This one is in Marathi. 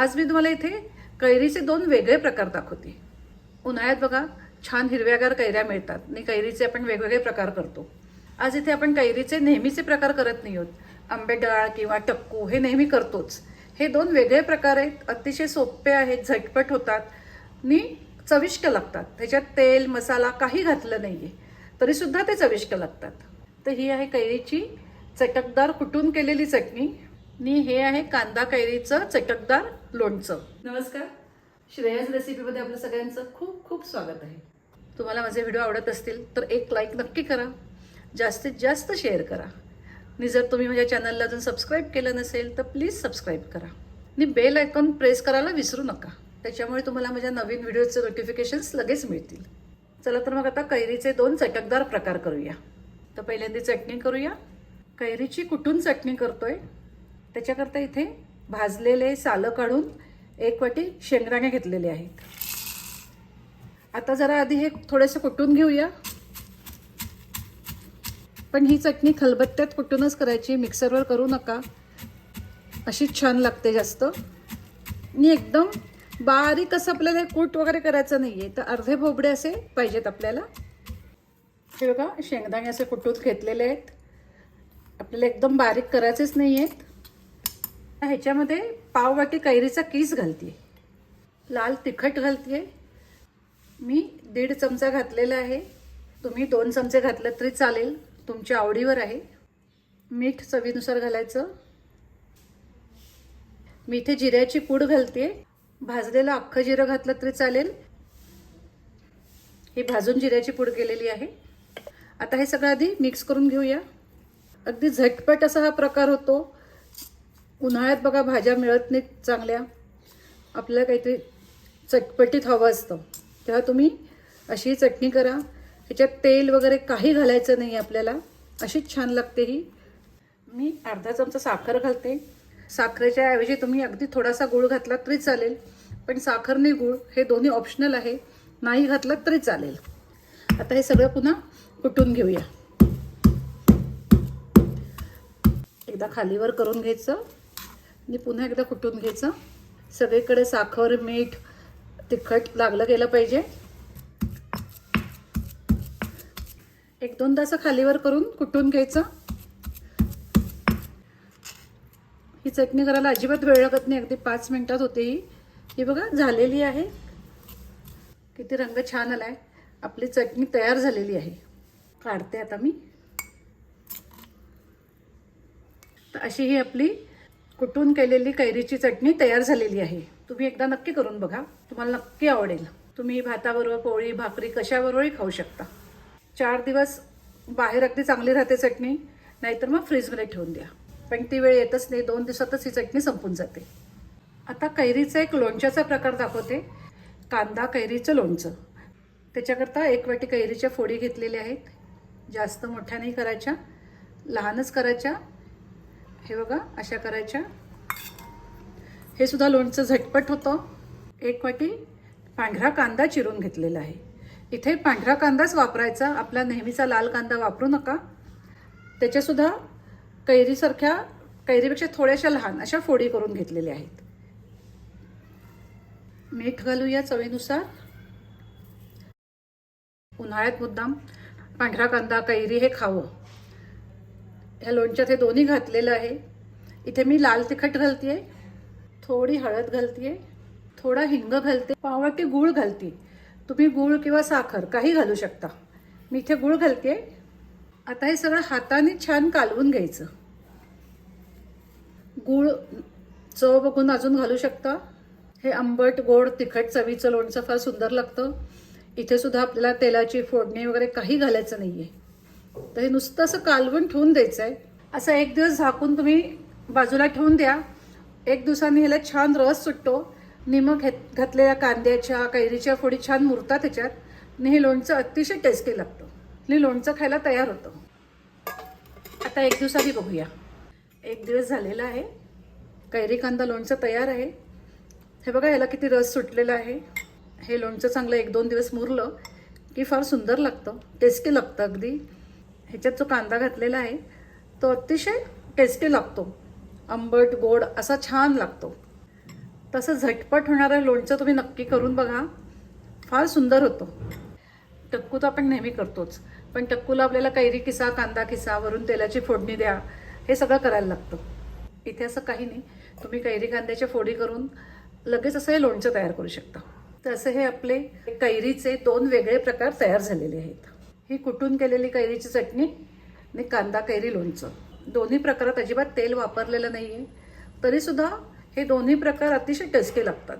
आज मी तुम्हाला इथे कैरीचे दोन वेगळे प्रकार दाखवते. उन्हाळ्यात बघा छान हिरव्यागार कैऱ्या मिळतात. आणि कैरीचे आपण वेगवेगळे प्रकार करतो. आज इथे आपण कैरीचे नेहमीचे प्रकार करत नाही आहोत. आंबेडाळ किंवा टक्कू हे नेहमी करतोच. हे दोन वेगळे प्रकार आहेत अतिशय सोपे आहेत झटपट होतात आणि चविष्ट लागतात. त्याच्यात तेल मसाला काही घातलं नाही आहे तरीसुद्धा ते चविष्ट लागतात. तर ही आहे कैरीची चटकदार कुटून केलेली चटणी. आणि हे आहे कांदा कैरीचं चटकदार लोणचं. नमस्कार. श्रेयस रेसिपीमध्ये आपलं सगळ्यांचं खूप खूप स्वागत आहे. तुम्हाला माझे व्हिडिओ आवडत असतील तर एक लाईक नक्की करा. जास्तीत जास्त शेअर करा. आणि जर तुम्ही माझ्या चॅनलला अजून सबस्क्राईब केलं नसेल तर प्लीज सबस्क्राईब करा. आणि बेल आयकॉन प्रेस करायला विसरू नका. त्याच्यामुळे तुम्हाला माझ्या नवीन व्हिडिओचे नोटिफिकेशन्स लगेच मिळतील. चला तर मग आता कैरीचे दोन चटकदार प्रकार करूया. तर पहिल्यांदा चटणी करूया. कैरीची कुठून चटणी करतोय? त्याच्याकरता इथे भाजलेले सालं काढून एक वाटी शेंगदाणे घेतलेले आहेत. आता जरा आधी हे थोडेसे कुटून घेऊया. पण ही चटणी खलबत्त्यात कुटूनच करायची मिक्सरवर करू नका. अशीच छान लागते जास्त. आणि एकदम बारीक असं आपल्याला कूट वगैरे करायचं नाही आहे तर अर्धे भोबडे असे पाहिजेत आपल्याला. हे बघा शेंगदाणे असे कुटून घेतलेले आहेत. आपल्याला एकदम बारीक करायचेच नाही आहेत ह्याच्यामध्ये पाववाटी कैरीचा किस घालते लाल तिखट घालते मी दीड चमचा घातलेला आहे. तुम्ही दोन चमचे घातलं तरी चालेल. तुमच्या आवडीवर आहे. मीठ चवीनुसार घालायचं. मी इथे जिऱ्याची पूड घालते भाजलेलं अख्खं जिरं घातलं तरी चालेल. ही भाजून जिऱ्याची पूड केलेली आहे. आता हे सगळं आधी मिक्स करून घेऊया. अगदी झटपट असा हा प्रकार होतो. उन्हाळ्यात बघा भाज्या मिळत नाहीत चांगल्या. आपल्याला काहीतरी चटपटीत हवं असतं. तेव्हा तुम्ही अशी चटणी करा. ह्याच्यात तेल वगैरे काही घालायचं नाही आपल्याला. अशीच छान लागते ही. मी अर्धा चमचा साखर घालते. साखरेच्या ऐवजी तुम्ही अगदी थोडासा गुळ घातला तरी चालेल. पण साखर नाही गुळ. हे दोन्ही ऑप्शनल आहे. नाही घातलं तरी चालेल. आता हे सगळं पुन्हा कुटून घेऊया. एकदा खालीवर करून घ्यायचं. आणि पुन्हा एकदा कुटून घ्यायचं? सगळीकडे साखर मीठ तिखट लागलं गेलं पाहिजे. एक दोन तास खालीवर करून कुटून घ्यायचं? ही चटणी करायला अजिबात वेळ लागत नाही. अगदी पाच मिनटात होते ही. ही बघा झालेली आहे. किती रंग छान आलाय. आपली चटणी तयार झालेली आहे. काढते आता मी. तर अशी ही आपली कुटून केलेली कैरीची चटणी तयार झालेली आहे. तुम्ही एकदा नक्की करून बघा. तुम्हाला नक्की आवडेल. तुम्ही भाताबरोबर पोळी भाकरी कशाबरोबरही खाऊ शकता. चार दिवस बाहेर अगदी चांगली राहते चटणी. नाहीतर मग फ्रीजमध्ये ठेवून द्या. पण ती वेळ येतच नाही. दोन दिवसातच ही चटणी संपून जाते. आता कैरीचा एक लोणच्याचा प्रकार दाखवते. कांदा कैरीचं लोणचं. त्याच्याकरता एक वाटी कैरीच्या फोडी घेतलेल्या आहेत. जास्त मोठ्या नाही करायच्या. लहानच करायच्या. हे बघा अशा करायच्या. हे सुद्धा लोणचं झटपट होतं. एक वाटी पांढरा कांदा चिरून घेतलेला आहे. इथे पांढरा कांदाच वापरायचा. आपला नेहमीचा लाल कांदा वापरू नका. त्याच्यासुद्धा कैरीसारख्या कैरीपेक्षा थोड्याशा लहान अशा फोडी करून घेतलेल्या आहेत. मीठ घालूया चवीनुसार. उन्हाळ्यात मुद्दाम पांढरा कांदा कैरी हे खावं. ह्या लोणच्यात हे दोन्ही घातलेलं आहे. इथे मी लाल तिखट घालतेय थोडी हळद घालतेय थोडा हिंग घालते पावटी गूळ घालते. तुम्ही गूळ किंवा साखर काही घालू शकता. मी इथे गूळ घालते आता हे सगळं हाताने छान कालवून घ्यायचं. गूळ चव बघून अजून घालू शकता. हे आंबट गोड तिखट चवीचं लोणचं फार सुंदर लागतं. इथे सुद्धा आपल्याला तेलाची फोडणी वगैरे काही घालायचं नाहीये. तर हे नुसतं असं कालवून ठेवून द्यायचं आहे. असं एक दिवस झाकून तुम्ही बाजूला ठेवून द्या. एक दिवसांनी ह्याला छान रस सुटतो. निमक घेत घातलेल्या कांद्याच्या कैरीच्या फोडी छान मुरतात त्याच्यात आणि हे लोणचं अतिशय टेस्टी लागतं. आणि लोणचं खायला तयार होतं. आता एक दिवसांनी बघूया. एक दिवस झालेला आहे. कैरी कांदा लोणचं तयार आहे. हे बघा याला किती रस सुटलेला आहे. हे लोणचं चांगलं एक दोन दिवस मुरलं की फार सुंदर लागतं. टेस्टी लागतं अगदी. ह्याच्यात जो कांदा घातलेला आहे तो अतिशय टेस्टी लागतो. आंबट गोड असा छान लागतो. तसं झटपट होणारं लोणचं तुम्ही नक्की करून बघा. फार सुंदर होतं. टक्कू तर आपण नेहमी करतोच. पण टक्कूला आपल्याला कैरी किसा कांदा किसा वरून तेलाची फोडणी द्या हे सगळं करायला लागतं. इथे असं काही नाही. तुम्ही कैरी कांद्याच्या फोडी करून लगेच असं हे लोणचं तयार करू शकता. तसं हे आपले कैरीचे दोन वेगळे प्रकार तयार झालेले आहेत. ही कुटून केलेली कैरीची चटणी आणि कांदा कैरी लोणचं. दोन्ही प्रकारात अजिबात तेल वापरलेलं नाही आहे तरीसुद्धा हे दोन्ही प्रकार अतिशय टेस्टी लागतात.